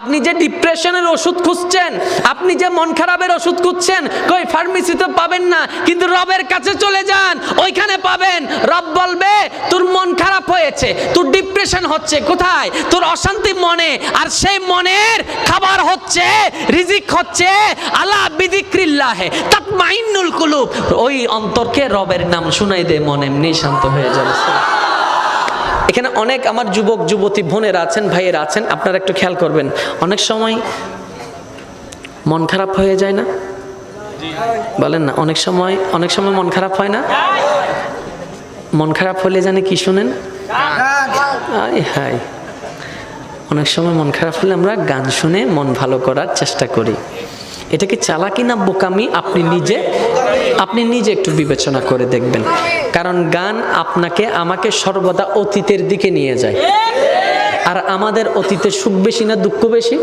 আপনি যে ডিপ্রেশনের ওষুধ খুঁজছেন, আপনি যে মন খারাপের ওষুধ খুঁজছেন, কই ফার্মেসিতে পাবেন না, কিন্তু রবের কাছে চলে যান, ওইখানে পাবেন। রব বলবে, তোর মন খারাপ হয়েছে, তোর ডিপ্রেশন হচ্ছে কোথায়? তোর অশান্তি মনে, আর সেই মনের খাবার হচ্ছে, রিজিক হচ্ছে, আলা বিদিক্রিল্লাহে তাতমাইন্নুল কুলুব। ওই অন্তরকে রবের নাম শুনাই দে, মন এমনি শান্ত হয়ে যাবে। এখানে অনেক আমার যুবক, যুবতী বোনেরা আছেন, ভাইয়েরা আছেন, আপনারা একটু খেয়াল করবেন। অনেক সময় মন খারাপ হয়ে যায় না? বলেন না, অনেক সময় অনেক সময় মন খারাপ হয় না? মন খারাপ হলে জানে কি শুনেন? আয় হায় অনেক সময় মন খারাপ হলে আমরা গান শুনে মন ভালো করার চেষ্টা করি। এটা কি চালাকি না বোকামি? আপনি নিজে আপনি নিজে একটু বিবেচনা করে দেখবেন। কারণ গান আপনাকে, আমাকে সর্বদা অতীতের দিকে নিয়ে যায়। আর আমাদের অতীতের সুখ বেশি না দুঃখ বেশি?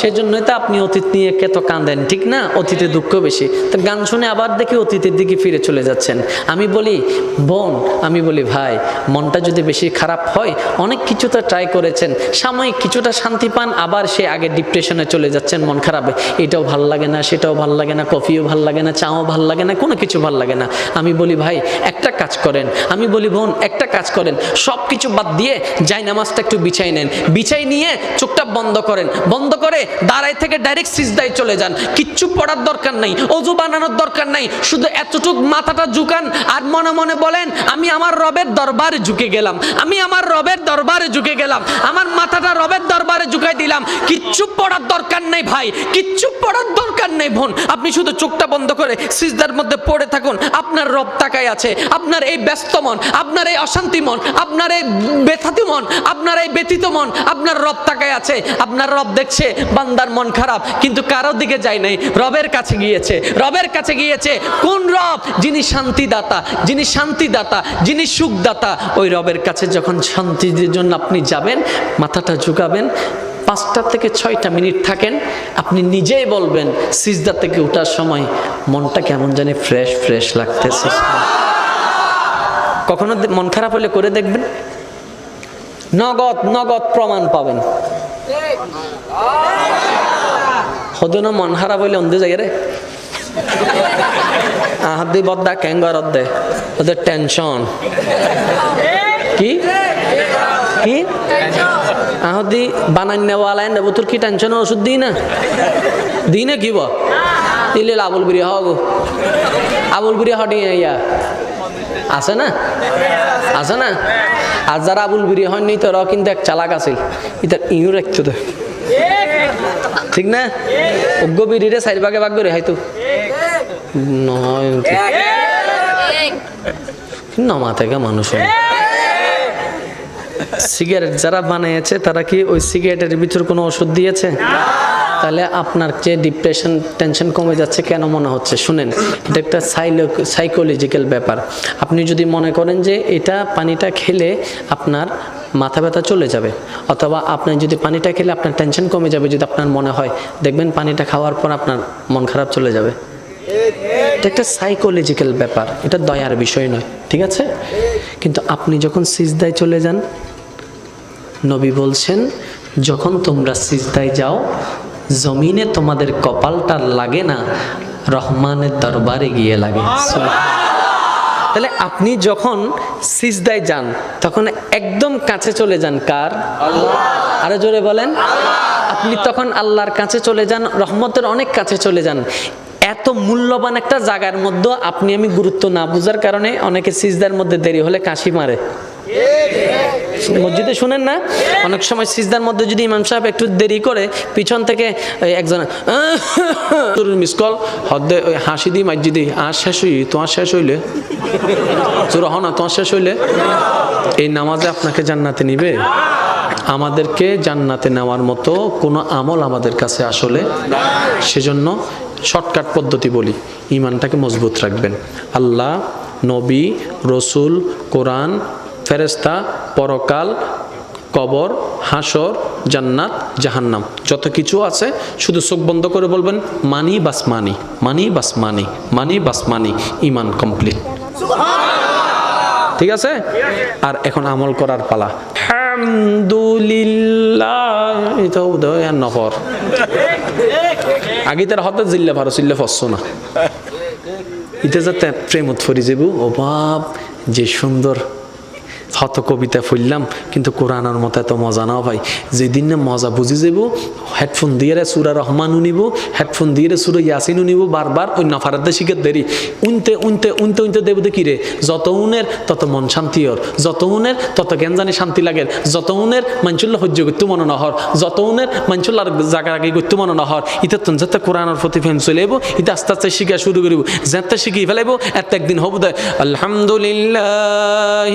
সেজন্যই তো আপনি অতীত নিয়ে কেত কাঁদেন, ঠিক না? অতীতে দুঃখ বেশি। তো গান শুনে আবার দেখি অতীতের দিকে ফিরে চলে যাচ্ছেন। আমি বলি, বোন, আমি বলি, ভাই, মনটা যদি বেশি খারাপ হয়, অনেক কিছুটা ট্রাই করেছেন। সাময়িক কিছুটা শান্তি পান, আবার সে আগে ডিপ্রেশনে চলে যাচ্ছেন মন খারাপে। এটাও ভালো লাগে না, সেটাও ভালো লাগে না কফিও ভালো লাগে না, চাও ভালো লাগে না, কোনো কিছু ভালো লাগে না। আমি বলি, ভাই, একটা কাজ করেন। আমি বলি, বোন, একটা কাজ করেন। সব কিছু বাদ দিয়ে যাই নামাজটা একটু বিছাই নেন। বিছাই নিয়ে চোখটা বন্ধ করেন। বন্ধ করে দাঁড়াই থেকে ডাইরেক্ট সিজদায় চলে যান। কিচ্ছু পড়ার দরকার নাই, অজু বানানোর দরকার নাই। শুধু এতটুক মাথাটা ঝুকান আর মনে মনে বলেন, আমি আমার রবের দরবারে ঝুঁকে গেলাম। আমি আমার রবের দরবারে ঝুঁকে গেলাম। আমার মাথাটা রবের দরবারে ঝুঁকাই দিলাম। কিচ্ছু পড়ার দরকার নেই ভাই, কিচ্ছু পড়ার দরকার নেই বোন। আপনি শুধু চোখটা বন্ধ করে সিজদার মধ্যে পড়ে থাকুন। আপনার রব তাকায় আছে। আপনার এই ব্যস্ত মন, আপনার এই অশান্তি মন, আপনার এই ব্যথাতি মন, আপনার এই ব্যথিত মন। আপনার রব তাকায় আছে, আপনার রব দেখছে, বান্দার মন খারাপ, কিন্তু কারোর দিকে যায় নাই, রবের কাছে গিয়েছে। রবের কাছে গিয়েছে, কোন রব? যিনি শান্তিদাতা যিনি শান্তিদাতা, যিনি সুখদাতা, ওই রবের কাছে যখন শান্তির জন্য আপনি যাবেন, মাথাটা ঝুঁকাবেন, পাঁচটা থেকে ছয়টা মিনিট থাকেন, আপনি নিজেই বলবেন, সিজদা থেকে ওঠার সময় মনটা কেমন জানি ফ্রেশ ফ্রেশ লাগতেছে। কখনো মন খারাপ হলে করে দেখবেন? নগদ নগদ প্রমাণ পাবেন। হদুন মন খারাপ হইলে অন্ধে যায় রে। আহাদি বদ্দা ক্যাঙ্গার অদ্দে। ওদের টেনশন। কি? কি? আহদি বানাই নেওয়ালাই নেব, তোর কি টেনশন ওষুধ দিই না? দিই না কি ব? দিলে আবুল বিরি হওয়া গো। আবুল বিরি হটি ইয়া আছে না? আছে না? আর যারা আবুল বিরি হয়নি তো কিন্তু এক চালাক আছিল। এটা ইউ রাখতো তো। ঠিক না? অজ্ঞ বিরিরে চারি ভাগে করে হয়তো নয় নমা থেকে মানুষ সিগারেট যারা বানিয়েছে তারা কি ওই সিগারেটের ভিতর কোনো ওষুধ দিয়েছে? তাহলে আপনার যে ডিপ্রেশন টেনশন কমে যাচ্ছে কেন মনে হচ্ছে? শুনেন, এটা একটা সাইকোলজিক্যাল ব্যাপার। আপনি যদি মনে করেন যে এটা পানিটা খেলে আপনার মাথা ব্যথা চলে যাবে, অথবা আপনি যদি পানিটা খেলে আপনার টেনশন কমে যাবে, যদি আপনার মনে হয়, দেখবেন পানিটা খাওয়ার পর আপনার মন খারাপ চলে যাবে। এটা একটা সাইকোলজিক্যাল ব্যাপার, এটা দয়ার বিষয় নয়, ঠিক আছে? কিন্তু আপনি যখন সিজদায় চলে যান, নবী বলছেন, যখন তোমরা সিজদায় যাও জমিনে তোমাদের কপালটা লাগে না রহমানের দরবারে গিয়ে লাগে। তাহলে আপনি যখন সিজদায় যান তখন একদম কাছে চলে যান কার? আরও জোরে বলেন। আপনি তখন আল্লাহর কাছে চলে যান রহমতের অনেক কাছে চলে যান। এত মূল্যবান একটা জায়গার মধ্যে আপনি আমি গুরুত্ব না বুঝার কারণে অনেকে সিজদার মধ্যে দেরি হলে কাশি মারে। মসজিদে শুনেন না? অনেক সময় সিজদার মধ্যে যদি ইমাম সাহেব একটু দেরি করে, পিছন থেকে একজন মিস কল হদ্দে ওই হাসি দি মাইজি দি আর শেষ হই, তোমার শেষ হইলে? তোর হ না, তোমার শেষ হইলে? এই নামাজে আপনাকে জান্নাতে নিবে। আমাদেরকে জান্নাতে নেওয়ার মতো কোনো আমল আমাদের কাছে আসলে, সেজন্য শর্টকাট পদ্ধতি বলি, ইমানটাকে মজবুত রাখবেন। আল্লাহ, নবী, রসুল, কোরআন ফেরেস্তা পরকাল, কবর, হাসর, জান্নাত, জাহান্নাম। যত কিছু আছে, শুধু চোখ বন্ধ করে বলবেন, মানি বাস মানি মানি বাস মানি মানি বাস মানি, ইমান কমপ্লিট। ঠিক আছে? আর এখন আমল করার পালা। নফর। আগে তার হতে জিল্লা ভারো চিল্লা ফসছ না। ইতে যাতে ও বাপ, যে সুন্দর হত কবিতা ফুললাম, কিন্তু কোরআনের মতো এত মজা না ভাই। যেদিন না মজা বুঝি যাব, হেডফোন দিয়ে রে সুরা রহমানও নিব, হেডফোন দিয়ে রে সুরা ইয়াসিনও নিব, বারবার ওই নফারাতে শিখে দেরি। উনতে উনতে উনতে উনতে দেব দেখি রে? যত উনের, তত মন শান্তি হর। যত উনের, তত জ্ঞান জানি শান্তি লাগে। যত উনের মাঞ্চুল্লা সহ্য করতে মনে নহর যত উনের মাঞ্চুল্লার জায়গা আগে করতে মনে নহর ইতে তুন যাতে কোরআনের প্রতি ফেম চলে এবো ইতে আস্তে আস্তে শিখা শুরু করিব। যাতে শিখি ফেলাইব, এত একদিন হব দেয় আলহামদুলিল্লাহ